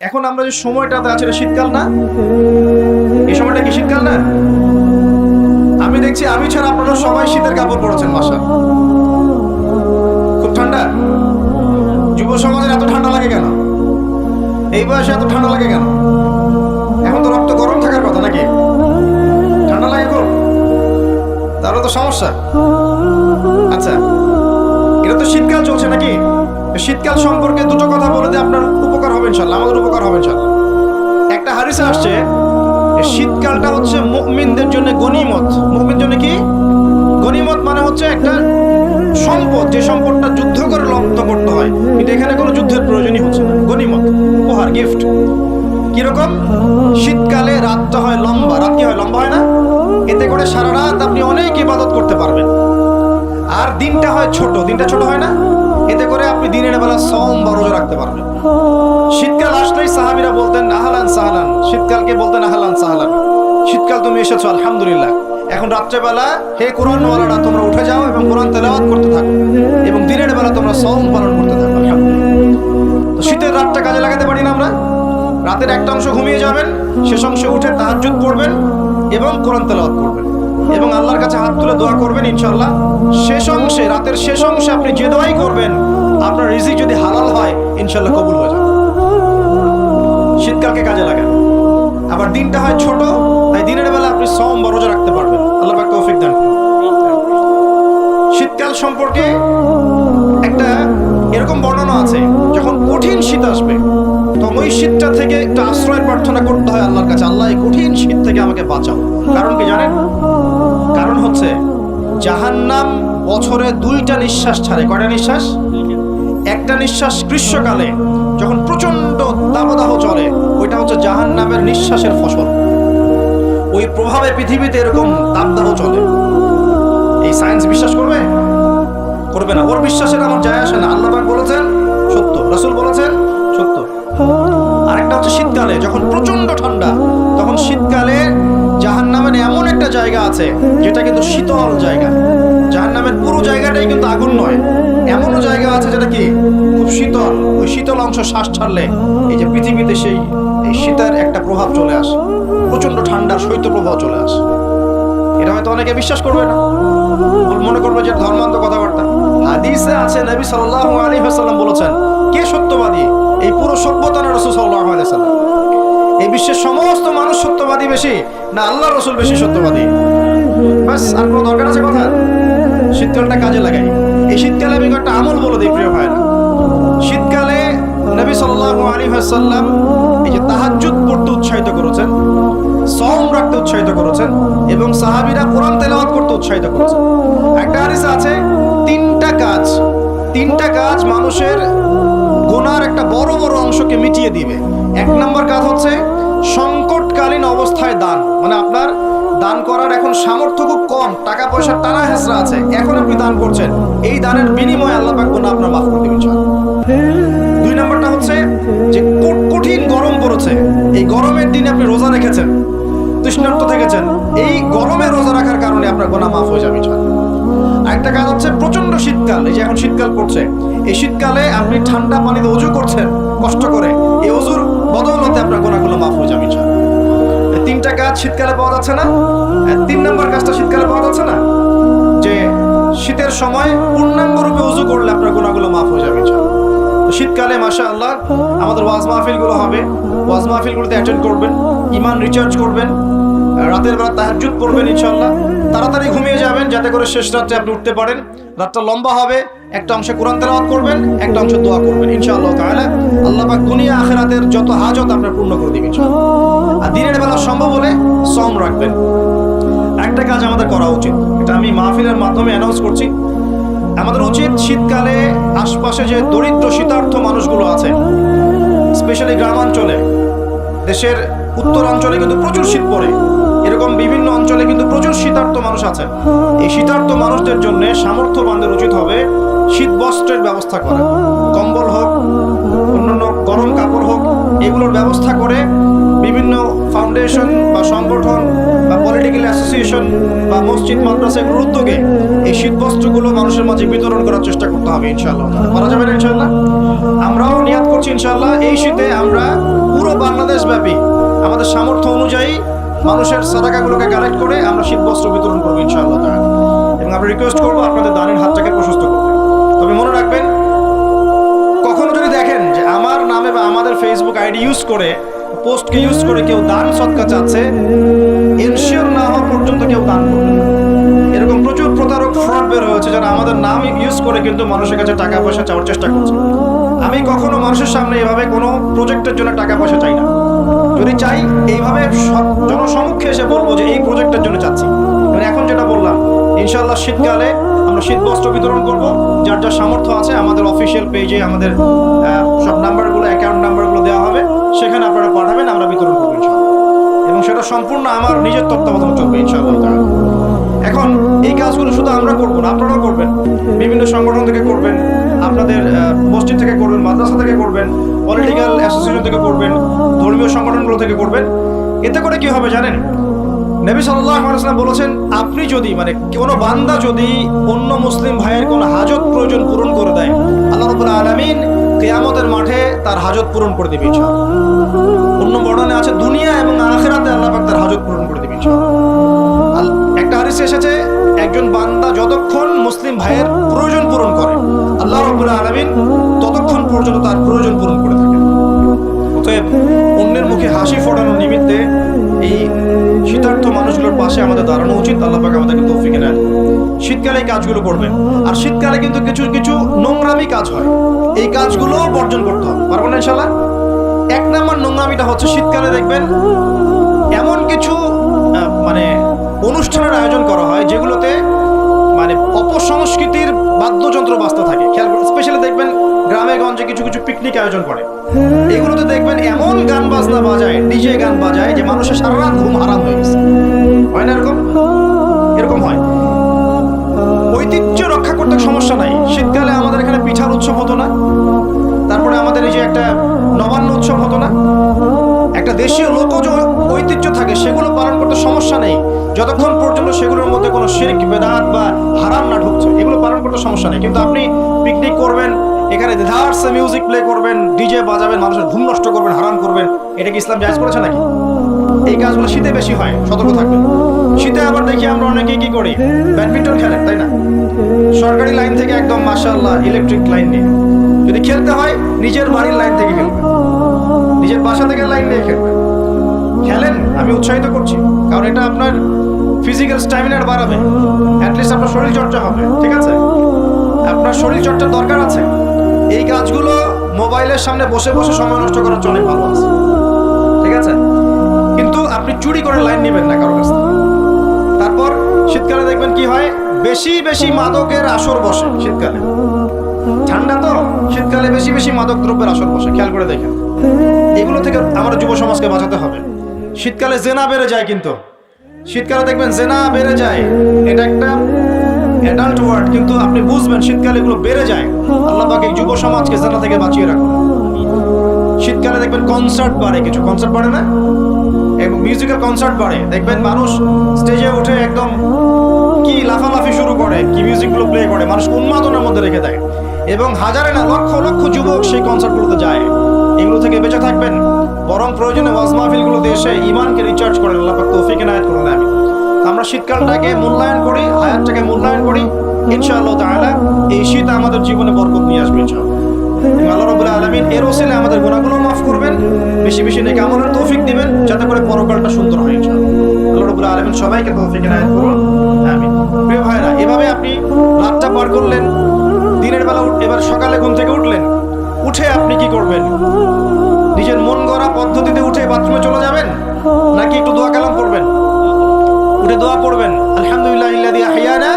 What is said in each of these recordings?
এখন আমরা যে সময়টাতে আছি শীতকাল না? এই সময়টা কি শীতকাল না? আমি দেখছি আমি ছাড়া আপনারা সবাই শীতের কাপড় পরেছেন মাসা খুব ঠান্ডা? যুব সমাজের এত ঠান্ডা লাগে কেন? এই বয়সে এত ঠান্ডা লাগে কেন? এখন তো রক্ত গরম থাকার কথা নাকি? ঠান্ডা লাগে খুব? তাহলে তো সমস্যা। আচ্ছা এটা তো শীতকাল চলছে নাকি? শীতকাল সম্পর্কে দুটো কথা বলে দিয়ে আপনার উপকার হবে ইনশাল্লাহ, আমাদের উপকার হবে ইনশাল্লাহ। একটা হারিসে আসছে শীতকালটা হচ্ছে মুমিনদের জন্য গনিমত মুমিন জন্য কি? গনিমত মানে হচ্ছে একটা সম্পদ, যে সম্পদটা যুদ্ধ করে লব্ধ করতে হয়। কিন্তু এখানে কোনো যুদ্ধের প্রয়োজনই হচ্ছে না। গনিমত উপহার গিফট কীরকম? শীতকালে রাতটা হয় লম্বা। রাত কি হয়? লম্বা হয় না? এতে করে সারা রাত আপনি অনেক ইবাদত করতে পারবেন। আর দিনটা হয় ছোট। দিনটা ছোট হয় না? করে আপনি দিনের বেলা সম বা রোজা রাখতে পারবেন। শীতকাল আসলেই সাহাবিরা বলতেন, আহলান সাহলান। শীতকালকে বলতেন, আহলান সাহলান। শীতকাল তুমি এসেছ, আলহামদুলিল্লাহ। এখন রাত্রেবেলা হে কোরআনওয়ালারা, তোমরা উঠে যাও এবং কোরআন তেলাওয়াত করতে থাকো এবং দিনের বেলা তোমরা সম পালন করতে থাকো তো শীতের রাতটা কাজে লাগাতে পারি না আমরা? রাতের একটা অংশ ঘুমিয়ে যাবেন, শেষ অংশে উঠে তাহাজ্জুদ পড়বেন এবং কোরআন তেলাওয়াত করবেন এবং আল্লাহর কাছে হাত তুলে দোয়া করবেন ইনশাল্লাহ শেষ অংশে, রাতের শেষ অংশে আপনি যে দোয়াই করবেন আপনার রিজিক যদি হালাল হয়, ইনশাল্লাহ কবুল হয়ে যাবে। শীতকালকে কাজে লাগান আবার দিনটা হয় ছোট, তাই দিনের বেলা আপনি সম রোজা রাখতে পারবেন। আল্লাহ পাক তৌফিক দান শীতকাল সম্পর্কে একটা এরকম বর্ণনা আছে, যখন কঠিন শীত আসবে, তখন ওই শীতটা থেকে একটা আশ্রয় প্রার্থনা করতে হয় আল্লাহর কাছে, আল্লাহ, এই কঠিন শীত থেকে আমাকে বাঁচাও। কারণ কি জানেন? কারণ হচ্ছে, জাহান্নাম বছরে দুইটা নিঃশ্বাস ছাড়ে। কয়টা নিঃশ্বাস? একটা নিঃশ্বাস গ্রীষ্মকালে, যখন প্রচণ্ড দাবদাহ চলে, ওইটা হচ্ছে জাহান্নামের নিঃশ্বাসের ফসল। ওই প্রভাবে পৃথিবীতে এরকম দাবদাহ চলে। এই সায়েন্স বিশ্বাস করবে? করবে না। ওর বিশ্বাসের আমার যায় আসে না। আল্লাহ বলেছেন, সত্য। রাসূল বলেছেন, সত্য। আরেকটা হচ্ছে শীতকালে, যখন প্রচণ্ড ঠান্ডা, তখন শীতকালে জাহান্নামের এমন একটা জায়গা আছে, যেটা কিন্তু শীতল জায়গা। জাহান্নামের পুরো জায়গাটাই কিন্তু আগুন নয়। এমনও জায়গা আছে যেটা কি খুব শীতল। ওই শীতল অংশ শ্বাস ছাড়লে এই যে পৃথিবীতে সেই, এই শীতের একটা প্রভাব চলে আসে। প্রচণ্ড ঠান্ডার শৈত্য প্রভাব চলে আসে। এটা হয়তো অনেকে বিশ্বাস করবে না। মনে করবে যে ধর্মান্ত কথাবার্তা। হাদিসে আছে, নবী সাল্লাল্লাহু আলাইহি ওয়াসাল্লাম বলেছেন, কে সত্যবাদী? এই পুরো সভ্যতা না রাসূল সাল্লাল্লাহু আলাইহি ওয়াসাল্লাম। এই বিশ্বের সমস্ত মানুষ সত্যবাদী বেশি, না আল্লাহ রসুল বেশি সত্যবাদী? বাস, আর কোনো দরকার আছে কথা শীতকালটা কাজে লাগাই। এই শীতকালে আমি একটা আমল বলে দিই, প্রিয় ভাইরা শীতকালে নবী সাল্লাল্লাহু আলাইহি ওয়াসাল্লাম এই যে তাহাজ্জুদ পড়তে উৎসাহিত করেছেন সম রাখতে উৎসাহিত করেছেন এবং সাহাবীরা কোরআন তেলাওয়াত করতে উৎসাহিত করেছেন। একটা হাদিস আছে, তিনটা কাজ তিনটা কাজ মানুষের গোনার একটা বড় বড় অংশকে মিটিয়ে দিবে। এক নম্বর কাজ হচ্ছে সংকটকালীন অবস্থায় দান। মানে আপনার দান করার এখন সামর্থ্য খুব কম টাকা পয়সার টানা হেসরা আছে, এখন আপনি দান করছেন। এই দানের বিনিময়ে আল্লাহ পাক গুনাহ আপনার মাফ করে দিবেন। দুই নম্বরটা হচ্ছে যে কঠিন গরম পড়েছে। এই গরমের দিনে আপনি রোজা রেখেছেন, তৃষ্ণার্ত থেকেছেন। এই গরমে রোজা রাখার কারণে আপনার গোনা মাফ হয়ে যাবে। আরেকটা কাজ হচ্ছে প্রচণ্ড শীতকাল, এই যে এখন শীতকাল পড়ছে। এই শীতকালে আপনি ঠান্ডা পানিতে অজু করছেন, কষ্ট করে, এই অজুর বদৌলতে আপনার গোনাগুলো মাফ হয়ে যাবে তিনটা কাজ শীতকালে পাওয়া যাচ্ছে না তিন নম্বর কাজটা শীতকালে পাওয়া যাচ্ছে না। যে শীতের সময় পূর্ণাঙ্গ রূপে উজু করলে আপনার গুণাগুলো মাফ হয়ে যাবে শীতকালে মাসা আল্লাহ আমাদের ওয়াজ মাহফিলগুলো হবে। ওয়াজ মাহফিলগুলোতে অ্যাটেন্ড করবেন ইমান রিচার্জ করবেন, রাতের বেলা তাহাজ্জুদ পড়বেন, ইনশাআল্লাহ। তাড়াতাড়ি ঘুমিয়ে যাবেন, যাতে করে শেষ রাত্রে আপনি উঠতে পারেন। রাতটা লম্বা হবে একটা অংশে কোরআন তেলাওয়াত করবেন, একটা অংশে দোয়া করবেন, ইনশাআল্লাহ তাআলা। আল্লাহ পাক দুনিয়া আখিরাতের যত হাজত আপনার পূর্ণ করে দিবেন আর দিনের বেলা সম্ভব হলে সম রাখবেন। একটা কাজ আমাদের করা উচিত। এটা আমি মাহফিলের মাধ্যমে অ্যানাউন্স করছি। আমাদের উচিত শীতকালে আশপাশে যে দরিদ্র শীতার্থ মানুষগুলো আছে স্পেশালি গ্রামাঞ্চলে, দেশের উত্তরাঞ্চলে কিন্তু প্রচুর শীত পড়ে। এরকম বিভিন্ন অঞ্চলে কিন্তু প্রচুর শীতার্থ মানুষ আছে। এই শীতার্থ মানুষদের জন্য সামর্থ্যবানদের উচিত হবে শীত বস্ত্রের ব্যবস্থা করা কম্বল হোক, অন্যান্য গরম কাপড় হোক, এগুলোর ব্যবস্থা করে বিভিন্ন ফাউন্ডেশন বা সংগঠন বা পলিটিক্যাল অ্যাসোসিয়েশন বা মসজিদ, মাদ্রাসা এগুলোর উদ্যোগে এই শীত বস্ত্রগুলো মানুষের মাঝে বিতরণ করার চেষ্টা করতে হবে ইনশাআল্লাহ। পারা যাবে না ইনশাআল্লাহ? আমরাও নিয়াত করছি ইনশাআল্লাহ, এই শীতে আমরা মাসব্যাপী আমাদের সামর্থ্য অনুযায়ী মানুষের সাদাকাগুলোকে কালেক্ট করে আমরা শীত বস্ত্র বিতরণ করব ইনশাআল্লাহ এবং আমরা রিকোয়েস্ট করব আপনাদের দানের হাতটাকে প্রশস্ত করতে। তবে মনে রাখবেন, কখনো যদি দেখেন যে আমার নামে বা আমাদের ফেসবুক আইডি ইউজ করে পোস্টকে ইউজ করে কেউ দান সৎকা চাচ্ছে এনশিওর না হওয়া পর্যন্ত কেউ দান করবেন না। এরকম প্রচুর প্রতারক ফ্রড বের হয়েছে যারা আমাদের নাম ইউজ করে কিন্তু মানুষের কাছে টাকা পয়সা চাওয়ার চেষ্টা করছে। আমি কখনো মানুষের সামনে এভাবে কোনো প্রজেক্টের জন্য টাকা পয়সা চাই না। যদি চাই, এইভাবে জনসমক্ষে এসে বলব যে এই প্রজেক্টের জন্য চাচ্ছি। এবার এখন যেটা বললাম, ইনশাআল্লাহ শীতকালে আমরা শীত বস্ত্র বিতরণ করব। যার যার সামর্থ্য আছে, আমাদের অফিসিয়াল পেজে আমাদের সব নাম্বারগুলো অ্যাকাউন্ট নাম্বারগুলো দেওয়া হবে। সেখানে আপনারা পাঠাবেন, আমরা বিতরণ করব এবং সেটা সম্পূর্ণ আমার নিজের তত্ত্বাবধানে চলবে ইনশাআল্লাহ। এখন এই কাজগুলো শুধু আমরা করব না, আপনারাও করবেন। বিভিন্ন সংগঠন থেকে করবেন, আপনাদের মসজিদ থেকে করবেন, মাদ্রাসা থেকে করবেন পলিটিক্যাল অ্যাসোসিয়েশন থেকে করবেন, ধর্মীয় সংগঠনগুলো থেকে করবেন। এতে করে কি হবে জানেন? নবী ওয়াসাল্লাম বলেছেন, আপনি যদি মানে কোনো বান্দা যদি অন্য মুসলিম ভাইয়ের কোনো হাজত প্রয়োজন পূরণ করে দেয়, আল্লাহ রাব্বুল আলামিন কিয়ামতের মাঠে তার হাজত পূরণ করে দিবে অন্য বর্ণনে আছে দুনিয়া এবং আখিরাতে আল্লাহ পাক তার হাজত পূরণ করে দিবে একটা হাদিসে এসেছে, একজন বান্দা যতক্ষণ মুসলিম ভাইয়ের প্রয়োজন পূরণ করে, আল্লাহ রাব্বুল আলামিন ততক্ষণ পর্যন্ত তার প্রয়োজন পূরণ করে থাকেন। অতএব অন্যের মুখে হাসি ফোটানোর নিমিত্তে এই শীতার্থ মানুষগুলোর পাশে আমাদের দাঁড়ানো উচিত, আল্লাহ পাক আমাদেরকে তৌফিক করুন। শীতকালে এই কাজগুলো করবেন আর শীতকালে কিন্তু কিছু কিছু নোংরামি কাজ হয়। এই কাজগুলো বর্জন করতে হবে। পারবেন না ইনশাল্লাহ এক নম্বর নোংরামিটা হচ্ছে শীতকালে দেখবেন, এমন কিছু মানে অনুষ্ঠানের আয়োজন করা হয় যেগুলোতে মানে অপসংস্কৃতির বাদ্যযন্ত্র বাজতে থাকে। খেয়াল স্পেশালি দেখবেন গ্রামে গঞ্জে কিছু কিছু পিকনিক আয়োজন করে। এগুলোতে দেখবেন এমন গান বাজনা বাজায় ডিজে গান বাজায় যে মানুষের সারা রাত ঘুম হারাম হয়ে গেছে। হয় না এরকম? এরকম হয়। ঐতিহ্য রক্ষা করতে সমস্যা নাই। শীতকালে আমাদের এখানে পিঠার উৎসব হতো না। তারপরে আমাদের এই যে একটা নবান্ন উৎসব হতো না। একটা দেশীয় লোকজ ঐতিহ্য থাকে, সেগুলো পালন করতে সমস্যা নেই। যতক্ষণ পর্যন্ত সেগুলোর মধ্যে কোনো শিরক, বেদাত বা হারাম না ঢুকছে, এগুলো পালন করতে সমস্যা নেই। কিন্তু আপনি পিকনিক করবেন, এখানে ধারসে মিউজিক প্লে করবেন ডিজে বাজাবেন, মানুষের ঘুম নষ্ট করবেন, হারাম করবেন, এটা কি ইসলাম জায়েজ করেছে নাকি? এই কাজগুলো শীতে বেশি হয়, সতর্ক থাকবেন শীতে আবার দেখি আমরা অনেকেই কি করি? ব্যাডমিন্টন খেলেন, তাই না? সরকারি লাইন থেকে একদম মাশাআল্লাহ ইলেকট্রিক লাইন নিয়ে। যদি খেলতে হয়, নিজের বাড়ির লাইন থেকে খেলবেন। নিজের বাসা থেকে লাইন নিয়ে খেলবেন। খেলেন, আমি উৎসাহিত করছি। কারণ এটা আপনার ফিজিক্যাল স্ট্যামিনার বাড়াবে। অ্যাটলিস্ট আপনার শরীর চর্চা হবে, ঠিক আছে? আপনার শরীর চর্চার দরকার আছে? এই কাজগুলো মোবাইলের সামনে বসে বসে সময় নষ্ট করার জন্য ভালো আছে। ঠিক আছে? কিন্তু আপনি চুরি করে লাইন নেবেন না কারও কাছ তারপর শীতকালে দেখবেন কি হয়? বেশি বেশি মাদকের আসর বসে শীতকালে। ঠান্ডা তো? শীতকালে বেশি বেশি মাদক দ্রব্যের আসর বসে, খেয়াল করে দেখেন। এগুলো থেকে আমার যুব সমাজকে বাঁচাতে হবে। শীতকালে জেনা বেড়ে যায় কিন্তু। শীতকালে দেখবেন জেনা বেড়ে যায়। এটা একটা অ্যাডাল্ট ওয়ার্ড কিন্তু আপনি বুঝবেন শীতকালে এগুলো বেড়ে যায়। আল্লাহ পাক যুব সমাজকে জেনা থেকে বাঁচিয়ে রাখুন। শীতকালে দেখবেন কনসার্ট বাড়ে কিছু। কনসার্ট বাড়ে না? এবং মিউজিক্যাল কনসার্ট বাড়ে। দেখবেন মানুষ স্টেজে উঠে একদম কি লাফালাফি শুরু করে, কি মিউজিকগুলো প্লে করে, মানুষ উন্মাদনার মধ্যে রেখে দেয়। এবং হাজারে না, লক্ষ লক্ষ যুবক সেই কনসার্টগুলোতে যায়। এগুলো থেকে বেঁচে থাকবেন বরং প্রয়োজনে ওয়াজ মাহফিলগুলোতে এসে ইমানকে রিচার্জ করেন আল্লাহ পাক তৌফিক এনায়েত করুন আমি আমরা শীতকালটাকে মূল্যায়ন করি, হায়াতটাকে মূল্যায়ন করি, ইনশাআল্লাহ তাআলা এই শীত আমাদের জীবনে বরকত নিয়ে আসবে, ইনশাআল্লাহ। আল্লাহ রাব্বুল আলামিন এর ওসিলে আমাদের গুনাহগুলো মাফ করবেন, বেশি বেশি নেকি আমলের তৌফিক দিবেন, যাতে করে পরকালটা সুন্দর হয়, ইনশাআল্লাহ। আল্লাহ রাব্বুল আলামিন সবাইকে তৌফিক এনায়েত করুন, আমিন। প্রিয় ভাইরা এভাবে আপনি রাতটা পার করলেন, দিনের বেলা এবার সকালে ঘুম থেকে উঠলেন, উঠে আপনি কি করবেন? নিজের মন গড়া পদ্ধতিতে উঠে বাথরুমে চলে যাবেন? নাকি একটু দোয়া কালাম পড়বেন? উঠে দোয়া পড়বেন। আলহামদুলিল্লাহ ইল্লাযী আহইয়ানা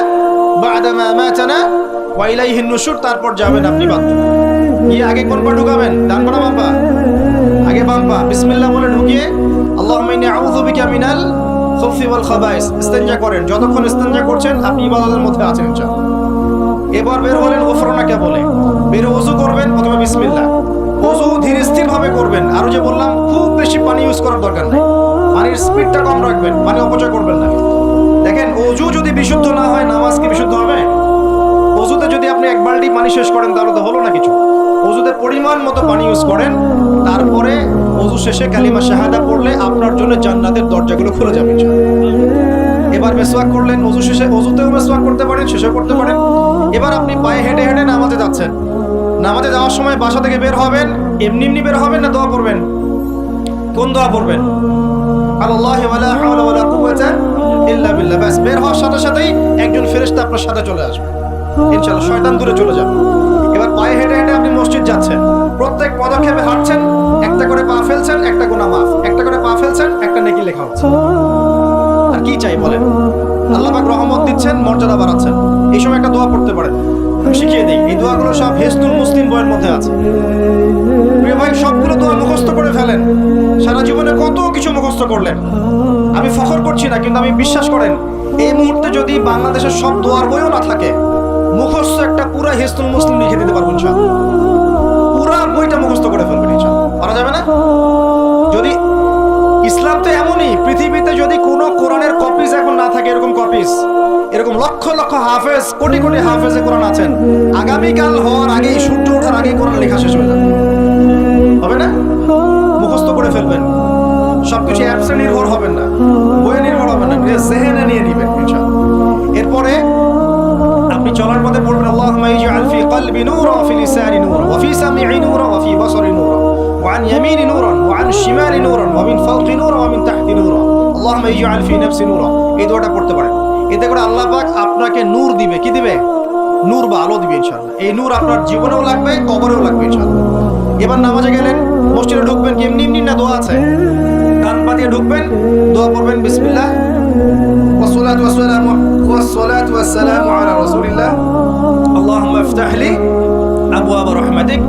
বা'দা মা আমাতানা ওয়া ইলাইহিন নুশুর তারপর যাবেন আপনি বাথরুমে। আগে কোন পা ঢুকাবেন? ডান পা বাম পা? আগে বাম পা। বিসমিল্লাহ বলে ঢুকিয়ে আল্লাহুম্মা ইন্নী আউযু বিকা মিনাল খুবসি ওয়াল খাবাইস। করেন। যতক্ষণ ইস্তেনজা করছেন, আপনি ইবাদতের মধ্যে আছেন ইনশাআল্লাহ। এবার বের হলেন গোফরনাকে বলে। বের ওযু করবেন প্রথমে বিসমিল্লাহ। ওযু ধীর স্থির ভাবে করবেন। আরও যে বললাম, খুব বেশি পানি ইউজ করার দরকার নাই। পানির স্পিডটা কম রাখবেন, পানি অপচয় করবেন না। দেখেন অজু যদি বিশুদ্ধ না হয়, নামাজ কি বিশুদ্ধ হবে? অজুতে যদি আপনি এক বালতি পানি শেষ করেন, তাহলে তো হলো না কিছু। অজুতে পরিমাণ মতো পানি ইউজ করেন, তারপরে অজু শেষে কালিমা শাহাদা পড়লে আপনার জন্য জান্নাতের দরজাগুলো খুলে যাবে এবার মেসওয়াক করলেন অজু শেষে অজুতেও মেসওয়াক করতে পারেন, শেষেও করতে পারেন। এবার আপনি পায়ে হেঁটে হেঁটে নামাজে যাচ্ছেন। নামাজে যাওয়ার সময় বাসা থেকে বের হবেন, এমনি এমনি বের হবেন না দোয়া করবেন? কোন দোয়া পড়বেন সাথে একজন এবার পায়ে হেঁটে হেঁটে আপনি মসজিদ যাচ্ছেন। প্রত্যেক হাঁটছেন, একটা করে পা ফেলছেন, একটা একটা করে পা ফেলছেন, একটা নেকি আর কি চাই বলেন? আল্লাহ রহমত দিচ্ছেন, মর্যাদা বাড়াচ্ছেন। এই সময় একটা দোয়া পড়তে পারেন। শিখিয়ে দিই। এই দোয়াগুলো সব হেসতুল মুসলিম বইয়ের মধ্যে আছে। প্রিয় ভাই, সবগুলো দোয়া মুখস্থ করে ফেলেন। সারা জীবনে কত কিছু মুখস্থ করলেন। আমি ফখর করছি না, কিন্তু আমি বিশ্বাস করেন, এই মুহূর্তে যদি বাংলাদেশের সব দোয়ার বইও না থাকে, মুখস্থ একটা পুরা হেসতুল মুসলিম লিখে দিতে পারবেন সব পুরা বইটা মুখস্থ করে ফেলবেন পারা যাবে না? যদি ইসলাম তো এমনই, পৃথিবীতে যদি কোনো এরকম লক্ষ লক্ষ হাফেজ, কোটি কোটি হাফেজে কোরআন আছেন। আগামীকাল হওয়ার আগেই সূর্য ওঠার আগেই কোরআন লেখা শেষ হয়ে যাবে। হবে না? মুখস্থ করে ফেলবেন। সবকিছু অ্যাপসে নির্ভর হবেন না। বইয়ে নির্ভর হবেন না। জেহেনে নিয়ে নিবেন ইনশাআল্লাহ। এরপরে আপনি চলার পথে পড়বেন, আল্লাহুম্মা ইজআল ফি কলবি নূরা, ফি লিসানি নূরা, ওয়া ফি নূরা, ওয়া বাসারি নূরা, ওয়া আন ইয়ামিনি নূরা, ওয়া আন শিমালি নূরা, ওয়া মিন ফাওকি নূরা, ওয়া মিন তাহতি নূরা, আল্লাহুম্মা ইজআল ফি নাফসি নূরা এই দোয়াটা পড়তে পারেন। এতে করে আল্লাহ পাক আপনাকে নূর দিবে কি দিবে নূর বা আলো দিবে ইনশাআল্লাহ এই নূর আপনার জীবনেও লাগবে কবরেও লাগবে ইনশাআল্লাহ এবার নামাজে গেলেন মসজিদে ঢুকবেন কি এমনি এমনি না দোয়া আছে কান পাতিয়ে ঢুকবেন দোয়া পড়বেন বিসমিল্লাহ والصلاة والسلام والصلاة والسلام على رسول الله اللهم افتح لي أبواب رحمتك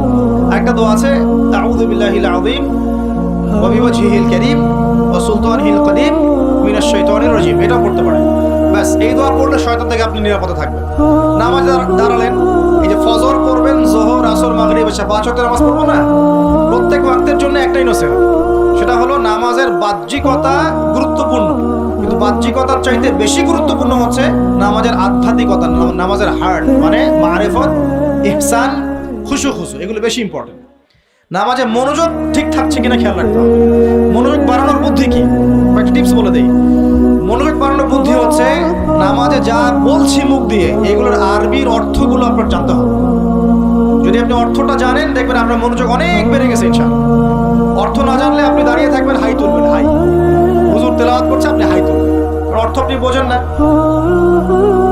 একটা দোয়া আছে أعوذ بالله العظيم وبوجهه الكريم وسلطانه القديم من الشيطان الرجيم এটা পড়তে পারেন ব্যাস, এই দোয়া পড়লে শয়তান থেকে আপনি নিরাপদে থাকবেন। নামাজ দাঁড়ালেন, এই যে ফজর পড়বেন, জোহর, আসর, মাগরিব, এসে পাঁচ ওয়াক্তের নামাজ পড়ব না? প্রত্যেক ওয়াক্তের জন্য একটাই নসিহত। সেটা হলো নামাজের বাহ্যিকতা গুরুত্বপূর্ণ। কিন্তু বাহ্যিকতার চাইতে বেশি গুরুত্বপূর্ণ হচ্ছে নামাজের আধ্যাত্মিকতা নামাজের হার্ট মানে মারেফত, ইহসান, খুশু খুশু, এগুলো বেশি ইম্পর্টেন্ট নামাজে মনোযোগ ঠিক থাকছে কিনা খেয়াল রাখতে হবে। মনোযোগ বাড়ানোর বুদ্ধি কি? একটা টিপস বলে দেই। মনোযোগ বাড়ানোর বুদ্ধি হচ্ছে নামাজে যা বলছি মুখ দিয়ে, এগুলোর আরবির অর্থগুলো আপনার জানতে হবে। যদি আপনি অর্থটা জানেন, দেখবেন আপনার মনোযোগ অনেক বেড়ে গেছে, ইনশাআল্লাহ। অর্থ না জানলে আপনি দাঁড়িয়ে থাকবেন হাই তুলবেন, হাই। হুজুর তেলাওয়াত করছে, আপনি হাই তুলবেন। অর্থ আপনি বোঝেন না।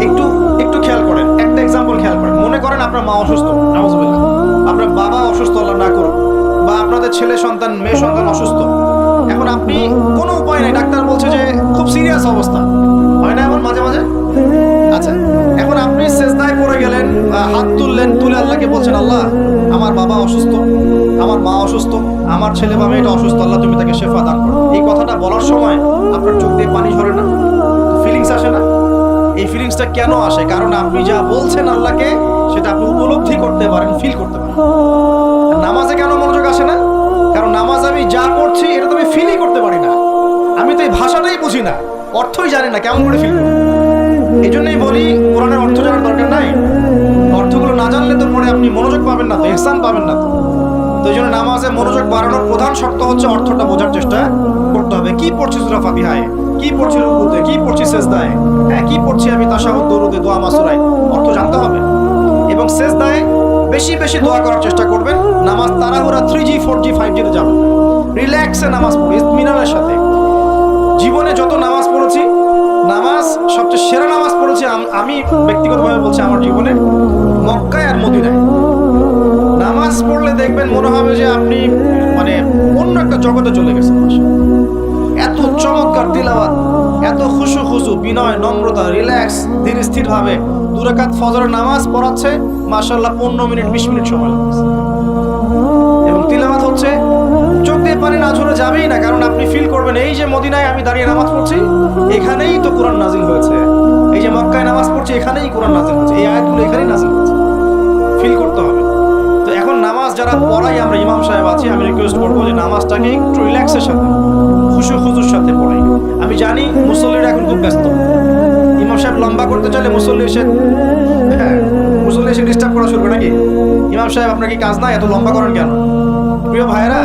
একটু একটু খেয়াল করেন, একটা এক্সাম্পল খেয়াল করেন। মনে করেন আপনার মা অসুস্থ আপনার বাবা অসুস্থ, আল্লাহ না করুন বা আপনাদের ছেলে সন্তান, মেয়ে সন্তান অসুস্থ। আপনি কোনো উপায় নেই। ডাক্তার বলছে যে খুব সিরিয়াস অবস্থা। হয় না এমন মাঝে মাঝে? আচ্ছা এখন আপনি সেজদায় পড়ে গেলেন হাত তুললেন, তুলে আল্লাহকে বলছেন, আল্লাহ, আমার বাবা অসুস্থ, আমার মা অসুস্থ, আমার ছেলে বা মেয়েটা অসুস্থ, আল্লাহ তুমি তাকে শেফা দান এই কথাটা বলার সময় আপনার চোখ দিয়ে পানি ঝরে না? ফিলিংস আসে না? এই ফিলিংসটা কেন আসে? কারণ আপনি যা বলছেন আল্লাহকে, সেটা আপনি উপলব্ধি করতে পারেন ফিল করতে পারেন। নামাজে কেন মনোযোগ আসে না? কারণ নামাজ আমি যা করছি এটা তো আমি ফিলই করতে পারি না আমি তো এই ভাষাটাই বুঝি না, অর্থই জানি না কেমন করে ফিল এই জন্যই বলি, কোরআনের অর্থ জানার দরকার নাই। অর্থগুলো না জানলে তো পরে আপনি মনোযোগ পাবেন না তো এহসান পাবেন না তো। তো এই জন্য নামাজে মনোযোগ বাড়ানোর প্রধান শর্ত হচ্ছে অর্থটা বোঝার চেষ্টা করতে হবে। কি পড়ছি সুরা ফাতিহায়? কি পড়ছি রুকুতে? কি পড়ছি সেজদায়? হ্যাঁ কি পড়ছি আমি তাশাহুদ, দরুদে, দোয়া, মাসুরায়? অর্থ জানতে হবে। এবং সেজদায় বেশি বেশি দোয়া করার চেষ্টা করবেন। নামাজ তাড়াহুড়া three G four G five জিতে যাবেন। রিল্যাক্সে নামাজ পড়ি ইতমিনানের সাথে। জীবনে যত নামাজ পড়েছি, নামাজ, সবচেয়ে সেরা নামাজ পড়েছি আমি ব্যক্তিগতভাবে বলছি আমার জীবনে, মক্কায় আর মদিনায়। নামাজ পড়লে দেখবেন মনে হবে যে আপনি মানে অন্য একটা জগতে চলে গেছেন। এত চমৎকার তিলাওয়াত, এত খুশু খুশু, বিনয়, নম্রতা, রিল্যাক্স, ধীর স্থির ভাবে দুরাকাত ফজরের নামাজ পড়াচ্ছে মাশাল্লাহ পনেরো মিনিট, বিশ মিনিট সময় এবং তিলাওয়াত হচ্ছে চোখ দিয়ে পানি না ঝরে যাবেই না, কারণ আপনি ফিল করবেন, এই যে মদিনায় আমি দাঁড়িয়ে নামাজ পড়ছি, এখানেই তো কোরআন নাজিল হয়েছে। এই যে মক্কায় নামাজ পড়ছি, এখানেই কোরআন নাজিল হয়েছে। এই আয়াতগুলো এখানেই নাজিল হয়েছে। ফিল করতে হবে। তো এখন নামাজ যারা পড়াই, আমরা ইমাম সাহেব আছি, আমি রিকোয়েস্ট করব যে নামাজটাকে একটু রিল্যাক্সের সাথে, খুশু খুজুর সাথে পড়াই। আমি জানি মুসল্লিরা এখন খুব ব্যস্ত। ইমাম সাহেব লম্বা করতে চাইলে মুসল্লি এসে হ্যাঁ মুসল্লি এসে ডিস্টার্ব করা শুরু করে নাকি? ইমাম সাহেব, আপনার কি কাজ নাই? এত লম্বা করেন কেন? প্রিয় ভাইয়েরা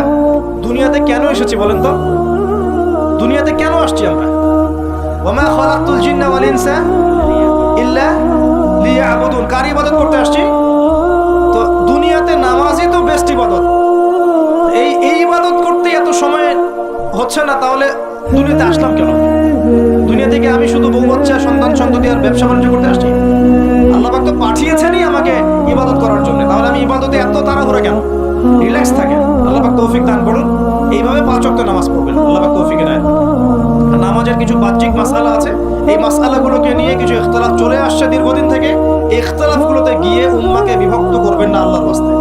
দুনিয়াতে কেন এসেছি বলেন তো? দুনিয়াতে কেন আসছি আমরা? ওমা খালাকুল জিন্না ওয়াল ইনসা ইল্লা লিয়াবুদুন। কার ইবাদত করতে আসছি? তো দুনিয়াতে নামাজই তো বেস্ট ইবাদত। এই এই ইবাদত করতে এত সময় হচ্ছে না, তাহলে দুনিয়াতে আসলাম কেন? দুনিয়া থেকে আমি শুধু বউ, বাচ্চা, সন্তান, সন্ততি আর ব্যবসা বাণিজ্য করতে আসছি। আল্লাহ তো পাঠিয়েছেনই আমাকে ইবাদত করার জন্য। তাহলে আমি ইবাদতে এত তাড়াহুড়া কেন? রিল্যাক্স থাকেন। আল্লাহ তৌফিক দান করুন। এইভাবে পাঁচ ওয়াক্ত নামাজ পড়বেন, আল্লাহ তৌফিক দেয় নামাজের কিছু বাহ্যিক মাসালা আছে। এই মাসালাগুলোকে নিয়ে কিছু ইখতলাফ চলে আসছে দীর্ঘদিন থেকে। ইখতলাফগুলোতে গিয়ে উম্মাকে বিভক্ত করবেন না আল্লাহর রাস্তায়।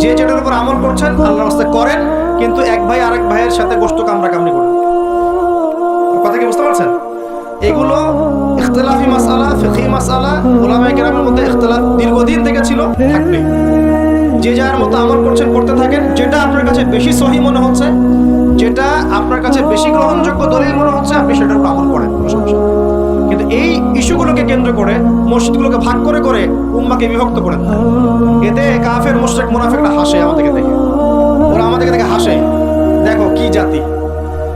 যে যেটার উপর আমল করছেন, আল্লাহর রাস্তায় করেন, কিন্তু এক ভাই আরেক ভাইয়ের সাথে গোস্ত কামড়া কামড়ি করেন। কথা কি বুঝতে পারছেন? এগুলো ইখতলাফি মাসালা, ফিকহি মাসালা, ওলামায়ে কেরামের মধ্যে ইখতলাফ দীর্ঘদিন থেকে ছিল, থাকবে। যে যার মতো আমল করছেন, করতে থাকেন, যেটা আপনার কাছে বেশি সহি মনে হচ্ছে, যেটা আপনার কাছে বেশি গ্রহণযোগ্য দলিল মনে হচ্ছে, আপনি সেটার আমল করেন কিন্তু এই ইস্যুগুলোকে কেন্দ্র করে, মসজিদগুলোকে ভাগ করে করে উম্মাকে বিভক্ত করে দেন। এতে কাফের, মুশরিক, মুনাফিকরা হাসে আমাদেরকে দেখে। ওরা আমাদেরকে দেখে হাসে। দেখো কি জাতি।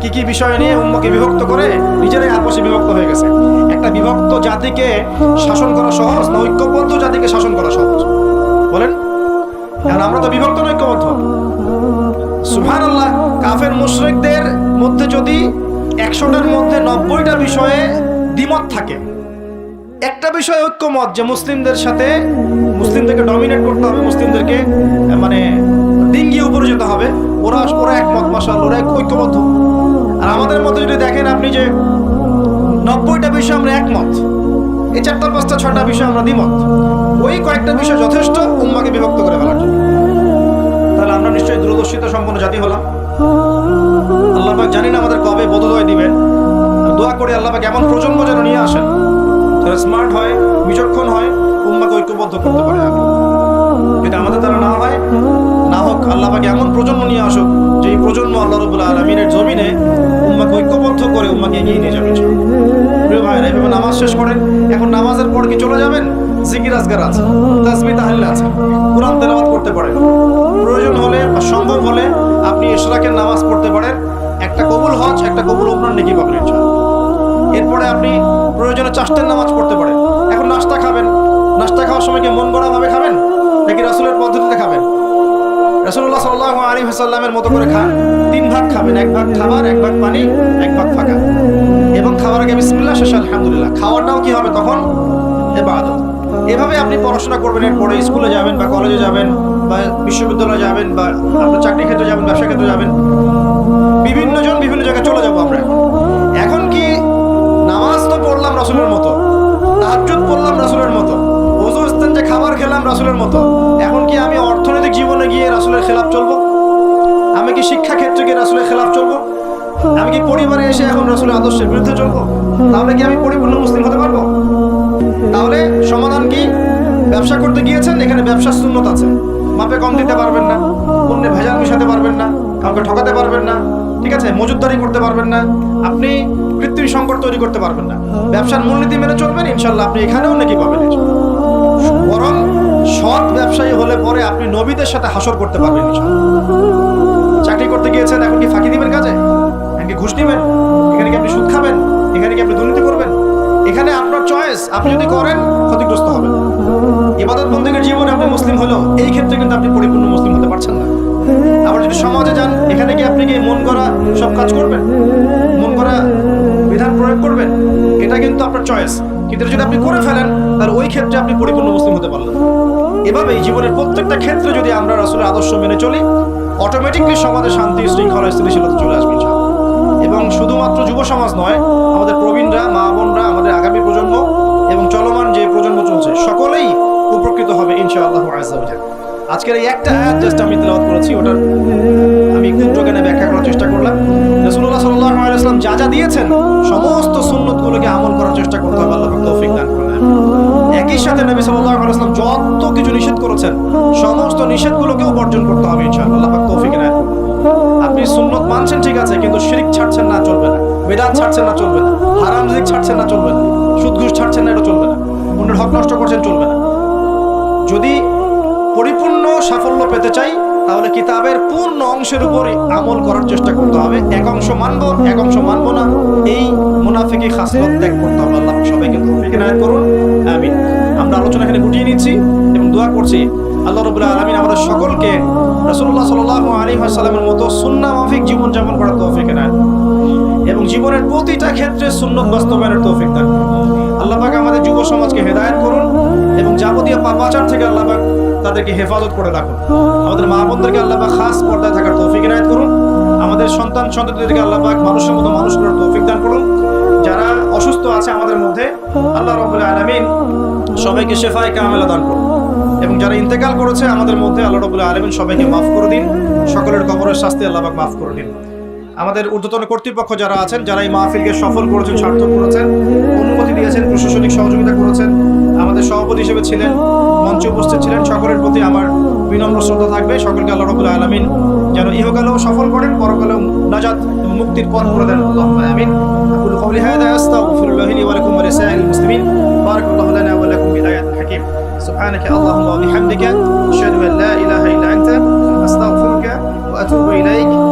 কি কি বিষয় নিয়ে উম্মাকে বিভক্ত করে, নিজেরাই আপসে বিভক্ত হয়ে গেছে। একটা বিভক্ত জাতিকে শাসন করা সহজ না ঐক্যবদ্ধ জাতিকে শাসন করা সহজ? বলেন। কারণ আমরা তো বিভক্ত ঐক্যবদ্ধ। সুহান আল্লাহ কাফের মুশরিকদের মধ্যে যদি একশোটার মধ্যে নব্বইটা বিষয়ে দ্বিমত থাকে, একটা বিষয় ঐক্যমত যে মুসলিমদের সাথে মুসলিমদেরকে ডমিনেট করতে হবে, মুসলিমদেরকে মানে ডিঙ্গিয়ে উপরে যেতে হবে, ওরা ওরা একমত মাসাল ওরা ঐক্যবদ্ধ। আর আমাদের মধ্যে যদি দেখেন আপনি যে নব্বইটা বিষয় আমরা একমত এই চারটা পাঁচটা ছটা বিষয় আমরা দ্বিমত। ওই কয়েকটা বিষয় যথেষ্ট, উম্মাকে বিভক্ত করে ফেলার জন্য। তাহলে আমরা নিশ্চয়ই দূরদর্শিতা সম্পন্ন জাতি হলাম। আল্লাহ জানি না আমাদের কবে বোধোদয় দিবেন। দোয়া করে আল্লাহ এমন প্রজন্ম যেন নিয়ে আসেন, যারা স্মার্ট হয়, বিচক্ষণ হয়, উম্মাকে ঐক্যবদ্ধ করতে পারে যদি আমাদের দ্বারা না হয়, না হোক, আল্লাহ পাক এমন প্রজন্ম নিয়ে আসুক যে প্রজন্ম আল্লাহ রবুল্লা আলমিনের জমিনে উম্মাকে ঐক্যবদ্ধ করে উম্মাকে এগিয়ে নিয়ে যাবে, ইনশাআল্লাহ। প্রিয় ভাইরা এইভাবে নামাজ শেষ করেন। এখন নামাজের পর কি চলে যাবেন? জিকির আজগার আছে তাসবি তাহলে আছে। কোরআন তেলাওয়াত করতে পারেন। প্রয়োজন হলে বা সম্ভব হলে আপনি ইশরাকের নামাজ পড়তে পারেন। একটা কবুল হজ, একটা কবুল উমরান নেকি পাবেন। এরপরে আপনি প্রয়োজনে চাষতের নামাজ পড়তে পারেন। এখন নাস্তা খাবেন। নাস্তা খাওয়ার সময় কি মন গড়া ভাবে খাবেন? নাকি রাসুলের রাসুল্লাহ সাল্লাহ আলী হাসাল্লামের মতো করে খান। তিন ভাগ খাবেন, এক ভাগ খাবার, এক ভাগ পানি, এক ভাগ ফাঁকা। এবং খাবার আগে বিসমিল্লাহ শেষ, আলহামদুলিল্লাহ। খাওয়াটাও কি হবে তখন এবাদত। এভাবে আপনি পড়াশোনা করবেন, এরপরে স্কুলে যাবেন বা কলেজে যাবেন বা বিশ্ববিদ্যালয়ে যাবেন বা আপনার চাকরি ক্ষেত্রে যাবেন, ব্যবসা ক্ষেত্রে যাবেন। বিভিন্ন জন বিভিন্ন জায়গায় চলে যাব আমরা। এখন কি নামাজ তো পড়লাম রাসুলের মতো, তাহাজ্জুদ পড়লাম রাসুলের মতো ওজু যে খাবার খেলাম রাসুলের মতো, এখন কি আমি জীবনে গিয়ে রাসুলের খেলাফ চলবো? আমি কি শিক্ষা ক্ষেত্রে গিয়ে রাসুলের খেলাফ চলবো? আমি কি পরিবারে এসে এখন রাসুলের আদর্শের বিরুদ্ধে চলবো? তাহলে কি আমি পরিপূর্ণ মুসলিম হতে পারব? তাহলে সমাধান কি? ব্যবসা করতে গিয়েছেন, এখানে ব্যবসার শূন্যত আছে। মাপে কম দিতে পারবেন না, পণ্যে ভেজাল মিশাতে পারবেন না, কাউকে ঠকাতে পারবেন না, ঠিক আছে? মজুদদারি করতে পারবেন না, আপনি কৃত্রিম সংকট তৈরি করতে পারবেন না। ব্যবসার মূলনীতি মেনে চলবেন ইনশাল্লাহ আপনি এখানেও নাকি পাবেন। হলে পরে আপনি নবীদের সাথে হাসর করতে পারবেন চাকরি করতে গিয়েছেন, এখন কি ফাঁকি দিবেন কাজে? এখন কি ঘুষ দিবেন এখানে কি আপনি সুদ খাবেন? এখানে কি আপনি দুর্নীতি করবেন? এখানে আপনার চয়েস আপনি যদি করেন, ক্ষতিগ্রস্ত হবেন। ইবাদত বন্দীগের জীবনে আপনি মুসলিম হলেও এই ক্ষেত্রে কিন্তু আপনি পরিপূর্ণ মুসলিম হতে পারছেন না। আবার যদি সমাজে যান, এখানে কি আপনি কি মন করা সব কাজ করবেন? মন করা বিধান প্রয়োগ করবেন? এটা কিন্তু আপনার চয়েস কিন্তু যদি আপনি করে ফেলেন, তাহলে ওই ক্ষেত্রে আপনি পরিপূর্ণ মুসলিম হতে পারলেন। এভাবেই জীবনের প্রত্যেকটা ক্ষেত্রে যদি আমরা রাসুলের আদর্শ মেনে চলি অটোমেটিকলি সমাজে শান্তি, শৃঙ্খলা, স্থিতিশীলতা চলে আসবে এবং শুধুমাত্র যুব সমাজ নয়, আমাদের প্রবীণরা, মা বোনরা, আমাদের আগামী প্রজন্ম এবং চলমান যে প্রজন্ম চলছে, সকলেই উপকৃত হবে, ইনশাআল্লাহ আজকের এই একটা জাস্ট আমি তেলাওয়াত করেছি, ওটার ব্যাখ্যা করার চেষ্টা করলাম। রসুল্লাহ সাল্লাহ যা যা দিয়েছেন, সমস্ত সুন্নতগুলোকে আমল করার চেষ্টা করতে হবে, আল্লাহ তৌফিক দান একই সাথে নবী আলাইহি যত কিছু নিষেধ করেছেন, সমস্ত নিষেধগুলোকেও বর্জন করতে হবে ইনশাআল্লাহ, আল্লাহ তৌফিক করুন। আপনি সুন্নত মানছেন ঠিক আছে, কিন্তু শিরিক ছাড়ছেন না, চলবে না। বেদাত ছাড়ছেন না, চলবে না। হারাম রিজিক ছাড়ছেন না, চলবে না। ছাড়ছেন না, এটা চলবে না। অন্যের হক নষ্ট করছেন, চলবে না। যদি পরিপূর্ণ সাফল্য পেতে চাই তাহলে কিতাবের পূর্ণ অংশের উপরে আমল করার চেষ্টা করতে হবে। এক অংশ মানবো, এক অংশ মানবো না। এই মুনাফিকি খাসিয়ত ত্যাগ করতে হবে। আল্লাহ সবাইকে তৌফিক এনায়েত করুন। আমিন। আমরা আলোচনা এখানে গুটিয়ে নিচ্ছি এবং দোয়া করছি। আল্লাহ রবুল্লাহ আলমিন আমাদের সকলকে রসুল্লাহ সাল্লাহ আলী সাল্লামের মতো সুন্না মাফিক জীবন যাপন করার তৌফিক এনায়েত এবং জীবনের প্রতিটা ক্ষেত্রে সুন্নত বাস্তবায়নের তৌফিক দান। আল্লাহ পাক আমাদের যুব সমাজকে হেদায়েত করুন এবং যাবতীয় পাপাচার থেকে আল্লাহ পাক তাদেরকে হেফাজত করে রাখুন। আমাদের মা বোনদেরকে আল্লাহ পাক খাস পর্দায় থাকার তৌফিক এনায়েত করুন। আমাদের সন্তান সন্ততিদেরকে আল্লাহ পাক মানুষের মতো মানুষ করার তৌফিক দান করুন। যারা অসুস্থ আছে আমাদের মধ্যে, আল্লাহ রবুল্লাহ আলমিন সবাইকে শেফায় কামেলা দান করুন। এবং যারা ইন্তেকাল করেছে আমাদের মধ্যে, আল্লাহ রবুল্লাহ আলমিন সবাইকে মাফ করে দিন। সকলের কবরের শাস্তি আল্লাহ পাক মাফ করে দিন। আমাদের ঊর্ধ্বতন কর্তৃপক্ষ যারা আছেন, যারা এই মাহফিলকে সফল করেছেন, সার্থক করেছেন, অনুমতি দিয়েছেন, প্রশাসনিক সহযোগিতা করেছেন, আমাদের সভাপতি হিসেবে ছিলেন, মঞ্চে উপস্থিত ছিলেন, সকলের প্রতি আমার বিনম্র শ্রদ্ধা থাকবে। সকলকে আল্লাহ রবুল আলমিন যেন ইহকালেও সফল করেন, পরকালেও নাজাত মুক্তির পর করে দেন। আল্লাহ আমিন। আবুল কবলি হায়দা আস্তাগফিরুল্লাহি ওয়া লাকুম ওয়া লিসাইরিল মুসলিমিন। বারাকাল্লাহু লানা ওয়া লাকুম বিদায়াত হাকিম। সুবহানাকা আল্লাহুম্মা বিহামদিকা। আশহাদু আন ইলাহা ইল্লা আনতা। আস্তাগফিরুকা ওয়া আতুবু ইলাইক।